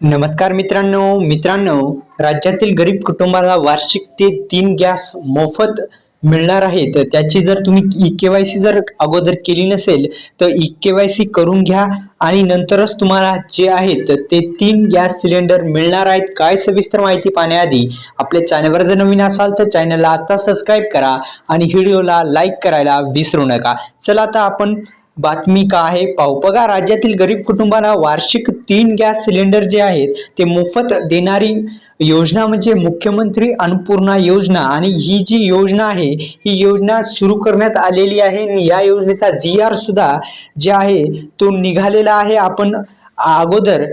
नमस्कार मित्रांनो मित्रांनो राज्यातील गरीब कुटुंबाला वार्षिक ते तीन गॅस मोफत मिळणार आहेत त्याची जर तुम्ही ई के वाय सी जर अगोदर केली नसेल तर ई के वाय सी करून घ्या आणि नंतरच तुम्हाला जे आहेत ते तीन गॅस सिलेंडर मिळणार आहेत. काय सविस्तर माहिती पाहण्याआधी आपल्या चॅनलवर जर नवीन असाल तर चॅनलला आता सबस्क्राईब करा आणि व्हिडिओला लाईक करायला विसरू नका. चला आता आपण बातमी का आहे? पाहू. बघा राज्यातील गरीब कुटुंबाला वार्षिक तीन गॅस सिलेंडर जे आहेत ते मोफत देणारी योजना म्हणजे मुख्यमंत्री अन्नपूर्णा योजना. आणि ही जी योजना आहे ही योजना सुरू करण्यात आलेली आहे. आणि या योजनेचा जी आर सुद्धा जे आहे तो निघालेला आहे. आपण अगोदर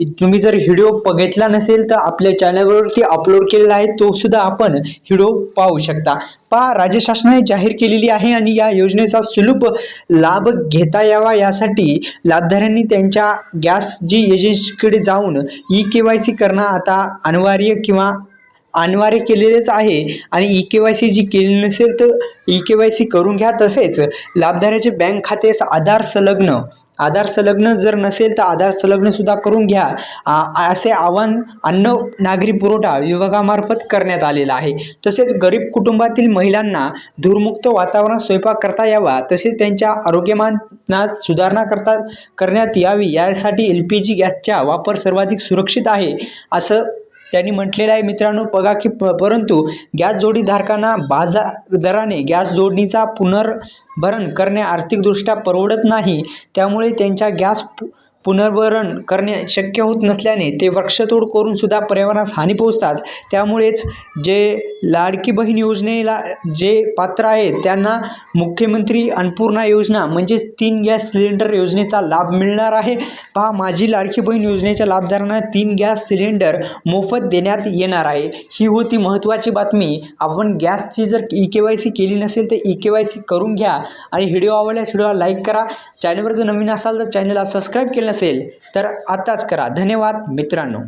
तुम्ही जर व्हिडिओ बघितला नसेल तर आपल्या चॅनलवरती अपलोड केलेला आहे तो सुद्धा आपण व्हिडिओ पाहू शकता. पहा राज्य शासनाने जाहीर केलेली आहे आणि या योजनेचा सुलभ लाभ घेता यावा यासाठी लाभधाऱ्यांनी त्यांच्या गॅस जी एजन्सीकडे जाऊन ई के वाय सी करणं आता अनिवार्य किंवा अनिवार्य केलेलेच आहे आणि ई के वाय सी जी केली नसेल तर ई के वाय सी करून घ्या तसेच लाभधाऱ्याचे बँक खातेस आधार संलग्न. आधार संलग्न जर नसेल तर आधार संलग्नसुद्धा करून घ्या. आ- असे आवाहन अन्न नागरी पुरवठा विभागामार्फत करण्यात आलेलं आहे. तसेच गरीब कुटुंबातील महिलांना धूरमुक्त वातावरणात स्वयंपाक करता यावा. तसेच त्यांच्या आरोग्यमानात सुधारणा करता करण्यात यावी. यासाठी एल पी जी गॅसचा वापर सर्वाधिक सुरक्षित आहे असं त्यांनी म्हटलेलं आहे मित्रांनो बघा की परंतु गॅस जोडीधारकांना बाजार दराने गॅस जोडणीचा पुनर्भरण करणे आर्थिकदृष्ट्या परवडत नाही. त्यामुळे त्यांच्या गॅस पुनर्वरण पुनर्भरण करणे शक्य होत नसल्याने ते वृक्षतोड करून सुद्धा पर्यावरणास हानी पोहोचतात. त्यामुळेच जे लाडकी बहीण योजनेला जे पात्र आहेत त्यांना मुख्यमंत्री अन्नपूर्णा योजना म्हणजेच तीन गॅस सिलेंडर योजनेचा लाभ मिळणार आहे. पहा माझी लाडकी बहीण योजनेच्या लाभधारकांना तीन गॅस सिलेंडर मोफत देण्यात येणार आहे. ही होती महत्त्वाची बातमी. आपण गॅसची जर ई के वाय सी केली नसेल तर ई के वाय सी करून घ्या आणि व्हिडिओ आवडल्यास व्हिडिओला लाईक करा. चॅनलवर जर नवीन असाल तर चॅनलला सबस्क्राईब केलं नसेल तर आताच करा. धन्यवाद मित्रांनो.